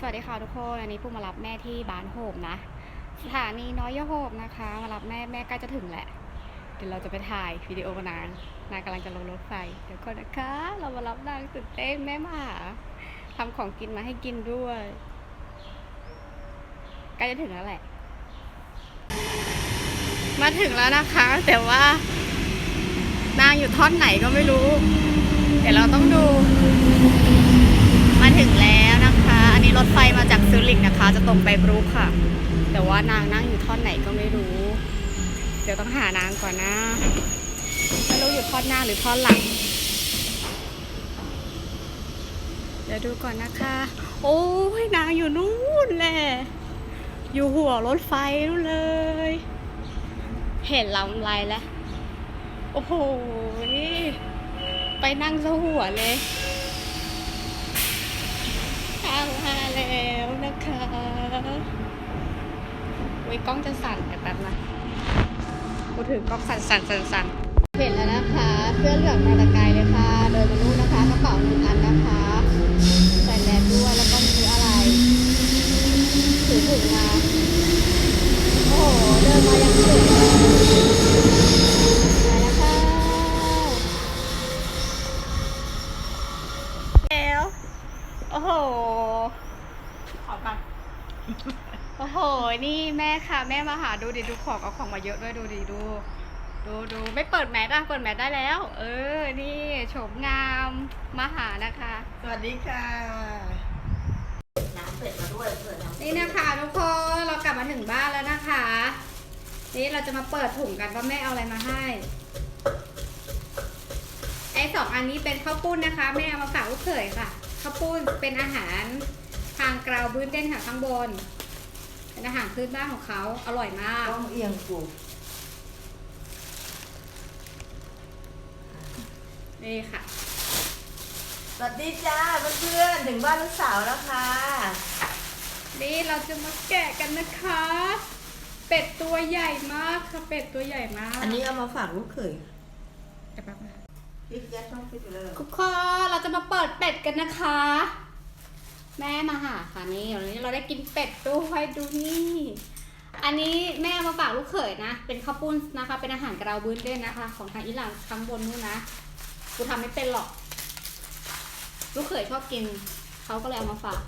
สวัสดีค่ะทุกคนอันนี้ปูมารับแม่ที่บ้านโฮมนะ สถานีน้อยยโฮมนะคะ มารับแม่แม่ใกล้จะถึงแหละ เดี๋ยวเราจะไปถ่ายวิดีโอกับนางนางกำลังจะลงรถไฟเดี๋ยวก่อนนะคะ เรามารับนางตื่นเต้นแม่มาหาทำของกินมาให้กินด้วยใกล้จะถึงแล้วแหละ มาถึงแล้วนะคะ แต่ว่านางอยู่ท่อนไหนก็ไม่รู้ เดี๋ยวเราต้องดู มาถึงแล้วนะ นี้รถไฟมาจากซูริกนะคะ จะตรงไปบรูคค่ะ แต่ว่านางนั่งอยู่ท่อนไหนก็ไม่รู้ เดี๋ยวต้องหานางก่อนนะไม่รู้อยู่ท่อนหน้าหรือท่อนหลัง เดี๋ยวดูก่อนนะคะ โอ้ยนางอยู่นู่นแหละอยู่หัวรถไฟนู่นเลย เห็นลำไรแล้ว โอ้โหนี่ไปนั่งซะหัวเลย ข้างมาแล้ว นะคะไว้กล้องจะสั่นแต่แป๊บนะกูถือกล้องสั่นสั่นสั่นสั่นเห็นแล้วนะคะ เสื้อเหลืองมาตะไกลเลยค่ะ เดินมานู่นนะคะ กระเป๋าหนึ่งอันนะคะ ใส่แมสด้วยแล้วก็มีอะไร ถือถุงมา โอ้โห เดินมายังสวยเลยไปแล้วค่ะแล้ว โอ้โห ขอปังโอ้โห นี่แม่ค่ะแม่มาหาดูดิดูของเอาของมาเยอะด้วยดูดิดู ดูดูไม่เปิดแมสอะเปิดแมสได้แล้ว เออ นี่โฉมงามมาหานะคะ สวัสดีค่ะน้ำเป็ดมาด้วยเผื่อน้ำนี่นะคะทุกคนเรากลับมาถึงบ้านแล้วนะคะ นี่เราจะมาเปิดถุงกันว่าแม่เอาอะไรมาให้ไอ้สองอันนี้เป็นข้าวปุ้นนะคะแม่เอามาฝากลูกเขยค่ะข้าวปุ้นเป็นอาหารทางกราวบื้นเต้นค่ะข้างบน เป็นอาหารพื้นบ้านของเขาอร่อยมาก ต้องเอียงกูนี่ค่ะ สวัสดีจ้าเพื่อนๆถึงบ้านลูกสาวแล้วค่ะนี่เราจะมาแกะกันนะคะ เป็ดตัวใหญ่มากค่ะ เป็ดตัวใหญ่มากอันนี้เอามาฝากลูกเขยเดี๋ยวแป๊บนะพริกยัดต้องพริกไปเลยทุกคนเราจะมาเปิดเป็ดกันนะคะ แม่มาหาค่ะนี่วันนี้เราได้กินเป็ดด้วยดูนี่ อันนี้แม่เอามาฝากลูกเขยนะ เป็นข้าวปุ้นนะคะ เป็นอาหารกระเราบื้นเด้นนะคะ ของทางอิหร่านข้างบนนู้นนะกูทำไม่เป็นหรอก ลูกเขยชอบกินเขาก็เลยเอามาฝาก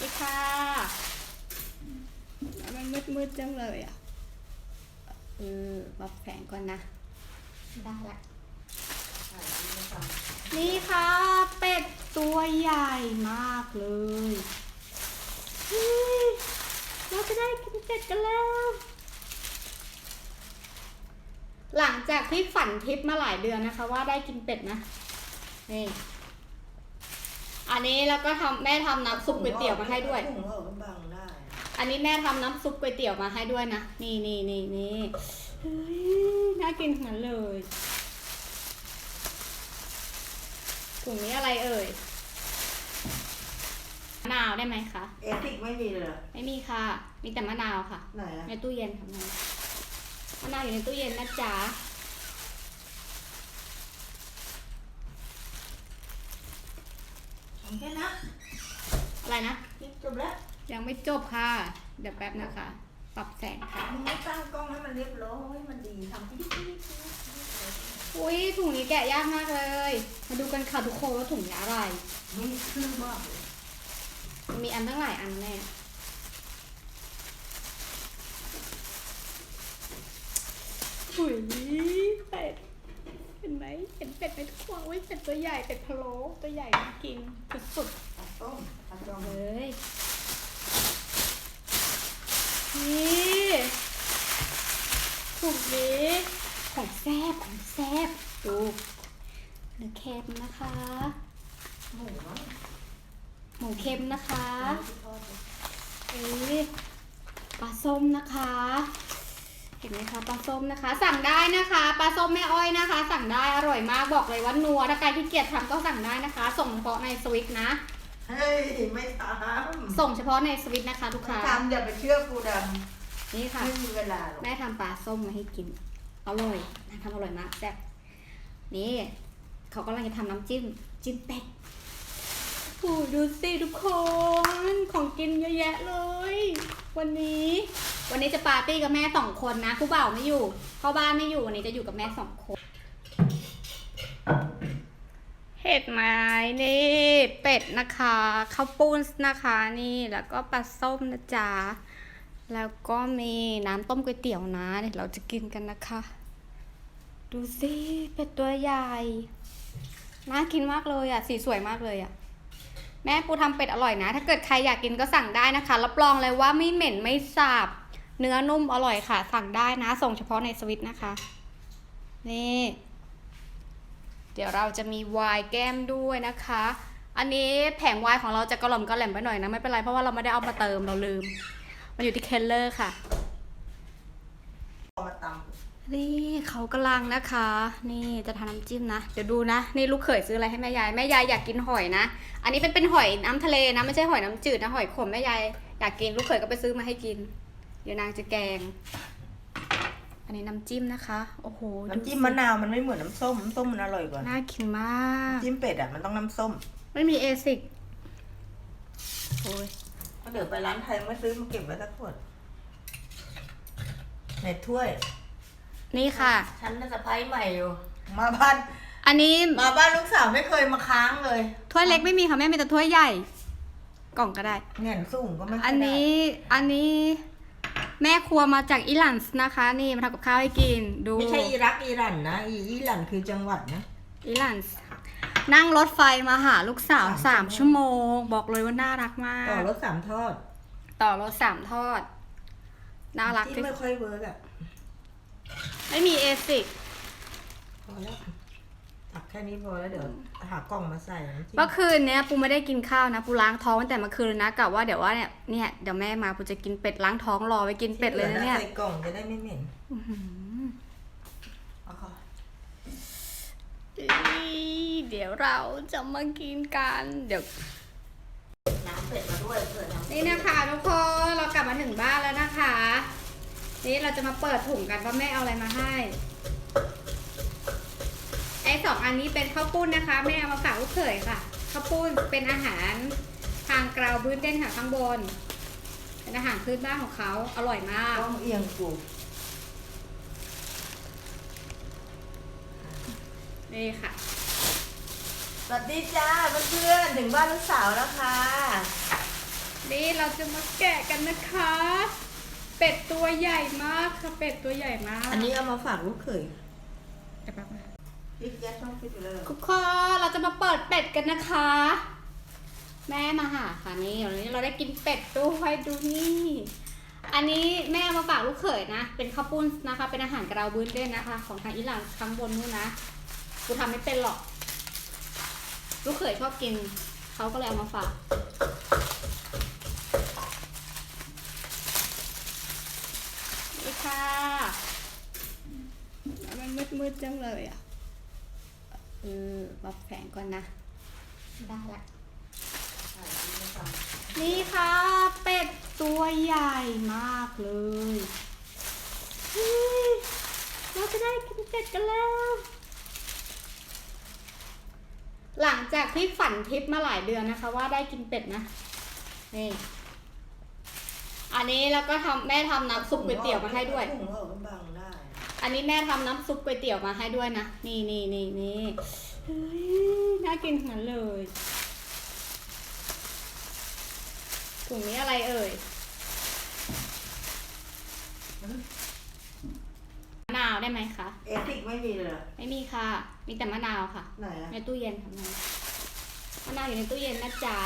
นี่ค่ะแล้วมันมืดๆจังเลยอะเออปรับแสงก่อนนะ ได้ละ นี่ค่ะเป็ดตัวใหญ่มากเลยเฮ้ยเราจะได้กินเป็ดกันแล้ว หลังจากที่ฝันทิพย์มาหลายเดือนนะคะ ว่าได้กินเป็ดนะ นี่ อันนี้แล้วก็ทำแม่ทำน้ำซุปก๋วยเตี๋ยวมาให้ด้วยถุงออกก็บังได้อันนี้แม่ทำน้ำซุปก๋วยเตี๋ยวมาให้ด้วยนะ นี่นี่นี่นี่เฮ้ยน่ากินทั้งนั้นเลย ถุงนี้อะไรเอ่ยมะนาวได้ไหมคะ เอพริกไม่มีเลยเหรอไม่มีค่ะ มีแต่มะนาวค่ะ ไหนอะในตู้เย็นค่ะแม่มะนาวอยู่ในตู้เย็นนะจ๊ะแค่นะอะไรนะพริกจบแล้วยังไม่จบค่ะ เดี๋ยวแป๊บนะคะ ปรับแสงค่ะ มึงไม่ตั้งกล้องให้มันเรียบร้อยมันดีทำพริก อุ้ยถุงนี้แกะยากมากเลย มาดูกันค่ะทุกคนว่าถุงนี้อะไรนี่คือมากเลยมีอันตั้งหลายอันแน่หุยเป็ด เห็นไหมเห็นเป็ดไหมทุกคนอุ้ยเป็ดตัวใหญ่เป็ดพะโล้ตัวใหญ่น่ากินสุดตัดต้มตัดต้มๆเลยนี่ถุงนี้ ของแซบของแซบดูเนื้อเค็มนะคะ หมูมั้งหมูเค็มนะคะที่ทอดเลยเอ้ยปลาส้มนะคะ เห็นไหมคะปลาส้มนะคะ สั่งได้นะคะปลาส้มแม่อ้อยนะคะ สั่งได้อร่อยมากบอกเลยว่านัวถ้าใครที่เกียจทำก็สั่งได้นะคะ ส่งเฉพาะในสวิตนะเฮ้ยไม่ทำส่งเฉพาะในสวิตนะคะลูกไม่ค้าทำอย่าไปเชื่อกูดนี่ำค่ะไม่มีเวลาหรอกแม่ทำปลาส้มมาให้กิน อร่อยนะทำอร่อยมากแซ่บนี่เขากำลังจะทำน้ำจิ้มจิ้มเป็ดโอ้ดูสิทุกคนของกินเยอะแยะเลย วันนี้ วันนี้จะปาร์ตี้กับแม่สองคนนะผู้บ่าวไม่อยู่พ่อบ้านไม่อยู่วันนี้จะอยู่กับแม่สองคนเห็ดไม้นี่เป็ดนะคะข้าวปุ้นนะคะนี่แล้วก็ปลาส้มนะจ๊ะ แล้วก็มีน้ำต้มก๋วยเตี๋ยวนะเดี๋ยวเราจะกินกันนะคะ ดูสิเป็ดตัวใหญ่น่ากินมากเลยอะสีสวยมากเลยอะแม่ปูทำเป็ดอร่อยนะ ถ้าเกิดใครอยากกินก็สั่งได้นะคะรับรองเลยว่าไม่เหม็นไม่สาบ เนื้อนุ่มอร่อยค่ะ สั่งได้นะ ส่งเฉพาะในสวิตนะคะ นี่ เดี๋ยวเราจะมีไวน์แก้มด้วยนะคะ อันนี้แผงไวน์ของเราจะกระหล่อมกระแหลมไปหน่อยนะไม่เป็นไรเพราะว่าเราไม่ได้เอามาเติมเราลืม มันอยู่ที่เคลเลอร์ค่ะ เอามาตนี่เขากำลังนะคะ นี่จะทำน้ำจิ้มนะ เดี๋ยวดูนะ นี่ลูกเขยซื้ออะไรให้แม่ยาย แม่ยายอยากกินหอยนะ อันนี้เป็นเป็นหอยน้ำทะเลนะ ไม่ใช่หอยน้ำจืดนะ หอยขมแม่ยายอยากกิน ลูกเขยก็ไปซื้อมาให้กิน เดี๋ยวนางจะแกง อันนี้น้ำจิ้มนะคะ โอ้โหำดูน้ำจิ้มสิมะนาวมันไม่เหมือนน้ำส้มน้ำส้มมันอร่อยกว่าน่ากินมาก น้ำจิ้มเป็ดอะมันต้องน้ำส้ม ไม่มีเอซิกโอ้ยก็ เดี๋ยวไปร้านไทยไม่ซื้อมาเก็บไว้สักขวดในถ้วย นี่ค่ะ ฉันน่าจะพายใหม่อยู่ มาบ้าน อันนี้มาบ้านลูกสาวไม่เคยมาค้างเลยถ้วยเล็กไม่มีค่ะแม่มีแต่ถ้วยใหญ่ กล่องก็ได้ เง่นสูงก็ไม่ค่ยอันนี้อันนี้แม่ครัวมาจากอิหร่านนะคะ นี่มาทำกับข้าวให้กินดูได้ไม่ใช่อิรักอิหร่านนะอีอิหร่านคือจังหวัดนะ อิหร่าน นั่งรถไฟมาหาลูกสาวสาสามมชั่ชั่ววโมโมง ง บอกเลยว่าน่ารักมาก ต่อรถสามทอดต่อรถสามทอด น่ารักที่ที่ไม่ค่อยเวิร์กอะไม่มีเอซิกพอแล้วตักแค่นี้พอแล้วเดี๋ยวหากล่องมาใส่น้ำจิ้มเมื่อคืนเนี้ยปูไม่ได้กินข้าวนะปูล้างท้องตั้งแต่เมื่อคืนเลยนะกะว่าเดี๋ยวว่าเนี่ยเนี่ยเดี๋ยวแม่มาปูจะกินเป็ดล้างท้องรอไว้กินเป็ดเลยนะเนี่ย ใส่กล่องจะได้ไม่เหม็นอื้อหือเอาค่ะ เดี๋ยวเราจะมากินกันเดี๋ยวน้ำเป็ดมาด้วยเผื่อน้ำนี่นะคะทุกคนเรากลับมาถึงบ้านแล้วนะคะ นี่เราจะมาเปิดถุงกันว่าแม่เอาอะไรมาให้ไอ้สองอันนี้เป็นข้าวปุ้นนะคะแม่เอามาฝากลูกเขยค่ะข้าวปุ้นเป็นอาหารทางกราวพื้นเต้นค่ะข้างบน เป็นอาหารพื้นบ้านของเขาอร่อยมากต้องเอียงกูนี่ค่ะ สวัสดีจ้าเพื่อนๆถึงบ้านลูกสาวแล้วค่ะนี่เราจะมาแกะกันนะคะ เป็ดตัวใหญ่มากค่ะเป็ดตัวใหญ่มากอันนี้เอามาฝากลูกเขยเดี๋ยวแป๊บนะพี่แก๊สช่องฟิตอยู่เลยทุกคนเราจะมาเปิดเป็ดกันนะคะ แม่มาหาค่ะนี่วันนี้เราได้กินเป็ดด้วยดูนี่ อันนี้แม่เอามาฝากลูกเขยนะ เป็นข้าวปุ้นนะคะ เป็นอาหารกระเราบืนเด้นนะคะ ของทางอิหร่านข้างบนนู่นนะกูทำไม่เป็นหรอก ลูกเขยชอบกินเขาก็เลยเอามาฝาก นี่ค่ะแล้วมันมืดๆจังเลยอะ เออปรับแสงก่อนนะ ได้ละ นี่ค่ะ เป็ดตัวใหญ่มากเลยเฮ้ยเราจะได้กินเป็ดกันแล้ว หลังจากที่ฝันทิพย์มาหลายเดือนนะคะ ว่าได้กินเป็ดนะ นี่ อันนี้แล้วก็ทำแม่ทำน้ำซุปก๋วยเตี๋ยวมาให้ด้วย ถุงออกก็บังได้อันนี้แม่ทำน้ำซุปก๋วยเตี๋ยวมาให้ด้วยนะ นี่นี่นี่นี่เฮ้ยน่ากินทั้งนั้นเลยถุงนี้อะไรเอ่ยมะนาวได้ไหมคะ เอทิกไม่มีเลยเหรอไม่มีค่ะ มีแต่มะนาวค่ะ ไหนอะในตู้เย็นทำไงมะนาวอยู่ในตู้เย็นนะจ๊ะ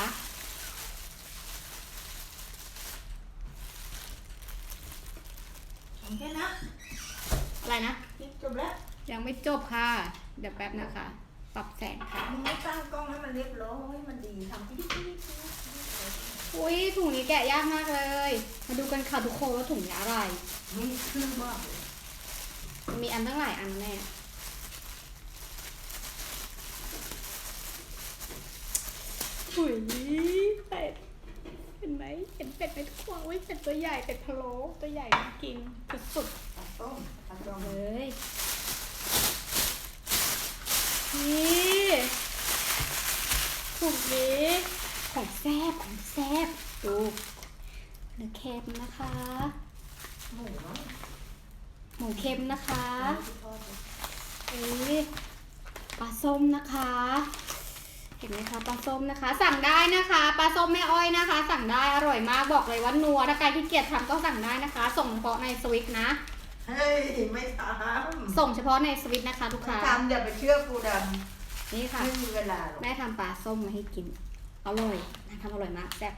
โอเคนะอะไรนะนี่จบแล้วยังไม่จบค่ะ เดี๋ยวแป๊บนะคะ ปรับแสงค่ะ มึงไม่ตั้งกล้องให้มันเรียบร้อยมันดีทำที่ที่ที่อุ้ยถุงนี้แกะยากมากเลย มาดูกันค่ะทุกคนว่าถุงนี้อะไร นี่คือมากเลยมันมีอันตั้งหลายอันแน่ หุยเป็ด เห็นไหม เห็นเป็ดไหมทุกคนอุ้ยเป็ดตัวใหญ่ เป็ดพะโล้ตัวใหญ่น่ากินสุดตัดต้มตัดต้มๆเลย นี่ถุงนี้ของแซ่บของแซ่บดูเนื้อเค็มนะคะ หมูเนาะหมูเค็มนะคะ ที่ทอดเลยเอ้ยปลาส้มนะคะ เห็นไหมคะปลาส้มนะคะ สั่งได้นะคะปลาส้มแม่อ้อยนะคะ สั่งได้อร่อยมากบอกเลยว่านัวถ้าใครที่เกียจทำก็สั่งได้นะคะ ส่งเฉพาะในสวิตนะ เฮ้ย ไม่ทำส่งเฉพาะในสวิตนะคะลูกไม่ค้าทำอย่าไปเชื่อกูดนี่ำค่ะไม่มีเวลาหรอกแม่ทำปลาส้มมาให้กินอร่อยนะทำอร่อยมากแซ่บ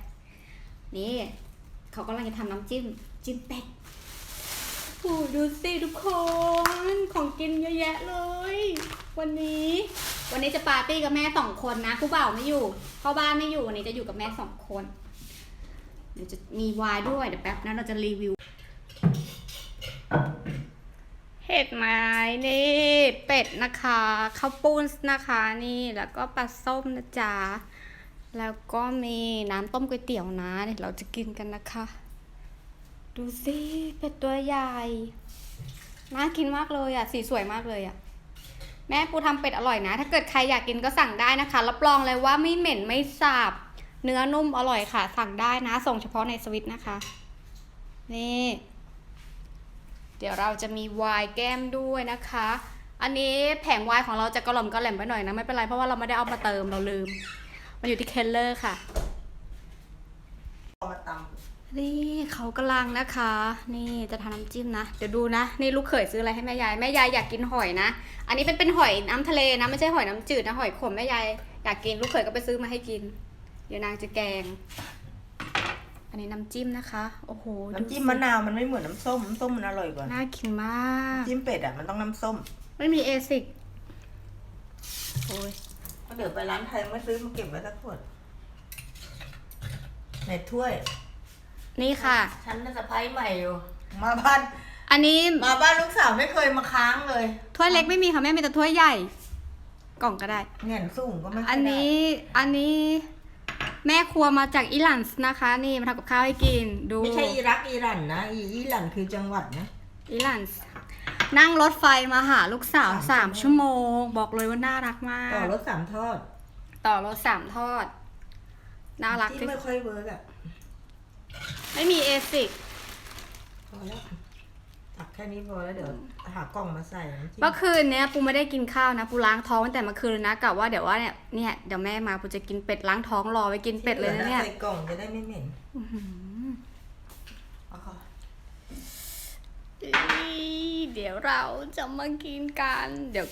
นี่เขากำลังจะทำน้ำจิ้มจิ้มเป็ดโอ้ดูสิทุกคน ของกินเยอะแยะเลย วันนี้ วันนี้จะปาร์ตี้กับแม่สองคนนะผู้บ่าวไม่อยู่พ่อบ้านไม่อยู่วันนี้จะอยู่กับแม่สองคนเดี๋ยวจะมีวายด้วยเดี๋ยวแป๊บนั้นเราจะรีวิว เห็ดไม้นี่เป็ดนะคะข้าวปุ้นนะคะนี่แล้วก็ปลาส้มนะจ๊ะแล้วก็มีน้ำต้มก๋วยเตี๋ยวนะเดี๋ยวเราจะกินกันนะคะ ดูสิเป็ดตัวใหญ่น่ากินมากเลยอะสีสวยมากเลยอะ แม่ปูทำเป็ดอร่อยนะ ถ้าเกิดใครอยากกินก็สั่งได้นะคะ รับรองเลยว่าไม่เหม็นไม่สาบ เนื้อนุ่มอร่อยค่ะ สั่งได้นะ ส่งเฉพาะในสวิตนะคะ นี่ เดี๋ยวเราจะมีวน์แก้มด้วยนะคะ อันนี้แผงวน์ของเราจะกระหล่อมกระแหลมไปหน่อยนะ ไม่เป็นไรเพราะว่าเราไม่ได้เอามาเติมเราลืม มันอยู่ที่เคลเลอร์ค่ะ นี่เขากำลังนะคะ นี่จะทำน้ำจิ้มนะ เดี๋ยวดูนะ นี่ลูกเขยซื้ออะไรให้แม่ยาย แม่ยายอยากกินหอยนะ อันนี้เป็นเป็นหอยน้ำทะเลนะ ไม่ใช่หอยน้ำจืดนะ หอยขมแม่ยายอยากกิน ลูกเขยก็ไปซื้อมาให้กิน เดี๋ยวนางจะแกง อันนี้น้ำจิ้มนะคะ โอ้โหำดูน้ำจิ้มสิมะนาวมันไม่เหมือนน้ำส้ม น้ำส้มมันอร่อยกว่า น่ากินมาก จิ้มเป็ดอะมันต้องน้ำส้ม ไม่มีเอซิกโอ้ยก็เดี๋ยวไปร้านไทยไม่ซื้อมาเก็บไว้สักขวดในถ้วย นี่ค่ะ ฉันน่าจะพายใหม่อยู่ มาบ้าน อันนี้มาบ้านลูกสาวไม่เคยมาค้างเลยถ้วยเล็กไม่มีค่ะแม่มีแต่ถ้วยใหญ่ กล่องก็ได้ เงียนสูงก็ไม่ค่ยอันนี้อันนี้แม่ครัวมาจากอิหร่านนะคะ นี่มาทำกับข้าวให้กินดูได้ไม่ใช่อิรักอิหร่านนะ อีอิหร่านคือจังหวัดนะ อิหร่านนั่งรถไฟมาหาลูกสาวสาสามมชั่ชั่ววโมโมงงบอกเลยว่าน่ารักมาก ต่อรถสามทอดต่อรถสามทอด น่ารักที่ที่ไม่ค่อยเวิร์กอะ ไม่มีเอซิก พอแล้วตักแค่นี้พอแล้วเดี๋ยวหากล่องมาใส่น้ำจิ้มเมื่อคืนเนี้ยปูไม่ได้กินข้าวนะปูล้างท้องตั้งแต่เมื่อคืนเลยนะกะว่าเดี๋ยวว่าเนี่ยเนี่ยเดี๋ยวแม่มาปูจะกินเป็ดล้างท้องรอไว้กินเป็ดเลยนะเนี่ยใส่กล่องจะได้ไม่เหม็นอื้อหือเอาค่ะเดี๋ยวเราจะมากินกัน เดี๋ยว